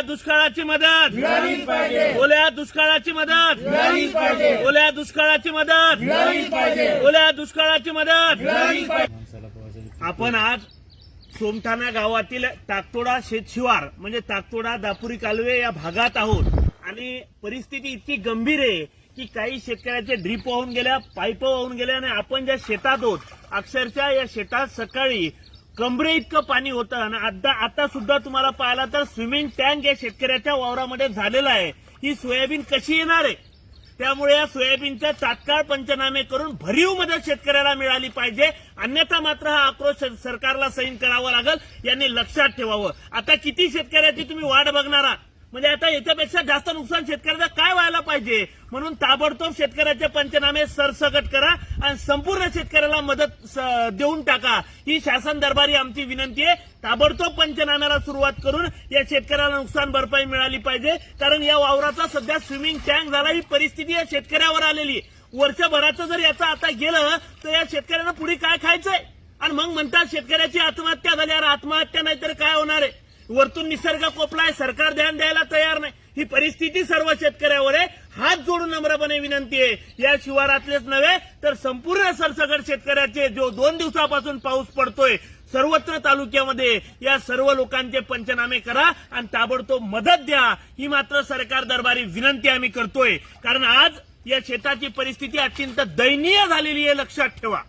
ओल्या दुष्काळाची मदत. मिळालीच पाहिजे. ओल्या दुष्काळाची मदत. मिळालीच पाहिजे. ओल्या दुष्काळाची मदत. मिळालीच पाहिजे. ओल्या दुष्काळाची मदत. मिळालीच पाहिजे. आपण आज सोमठाणा गावातील ताकतोडा शेतशिवार म्हणजे ताकतोडा दापुरी कालवे या भागात आहोत. आणि परिस्थिती इतकी गंभीर आहे की काही शेतकऱ्याचे ड्रीप वाहून गेल्या पाईप वाहून गेल्या आणि आपण ज्या शेतात आहोत अक्षरशः या शेतात सकाळी कमरे इतकं पाणी होतं आणि आता आता सुद्धा तुम्हाला पाहिला तर स्विमिंग टँक या शेतकऱ्याच्या वावरामध्ये झालेला आहे. ही सोयाबीन कशी येणार आहे? त्यामुळे या सोयाबीनचा तात्काळ पंचनामे करून भरीव मदत शेतकऱ्याला मिळाली पाहिजे. अन्यथा मात्र हा आक्रोश सरकारला सैन करावा लागेल. यांनी लक्षात ठेवावं. आता किती शेतकऱ्याची तुम्ही वाट बघणार आहात? म्हणजे आता याच्यापेक्षा जास्त नुकसान शेतकऱ्याचं काय व्हायला पाहिजे? म्हणून ताबडतोब शेतकऱ्याचे पंचनामे सरसकट करा आणि संपूर्ण शेतकऱ्याला मदत देऊन टाका. ही शासन दरबारी आमची विनंती आहे. ताबडतोब पंचनाम्याला सुरुवात करून या शेतकऱ्याला नुकसान भरपाई मिळाली पाहिजे. कारण या वावराचा सध्या स्विमिंग टँक झाला ही परिस्थिती या शेतकऱ्यावर आलेली वर्षभराचं जर याचं आता गेलं तर या शेतकऱ्यांना पुढे काय खायचंय? आणि मग म्हणतात शेतकऱ्याची आत्महत्या झाल्यावर आत्महत्या नाही तर वरतून निसर्ग कोपलाय सरकार ध्यान द्यायला तयार नाही. ही परिस्थिती सर्व शेतकऱ्यावर आहे. हात जोडून नम्रपणे विनंती आहे. या शिवारातलेच नव्हे तर संपूर्ण सरसगड शेतकऱ्याचे जो दोन दिवसापासून पाऊस पडतोय सर्वत्र तालुक्यामध्ये या सर्व लोकांचे पंचनामे करा आणि ताबडतोब मदत द्या. ही मात्र सरकार दरबारी विनंती आम्ही करतोय. कारण आज या शेताची परिस्थिती अत्यंत दयनीय झालेली आहे लक्षात ठेवा.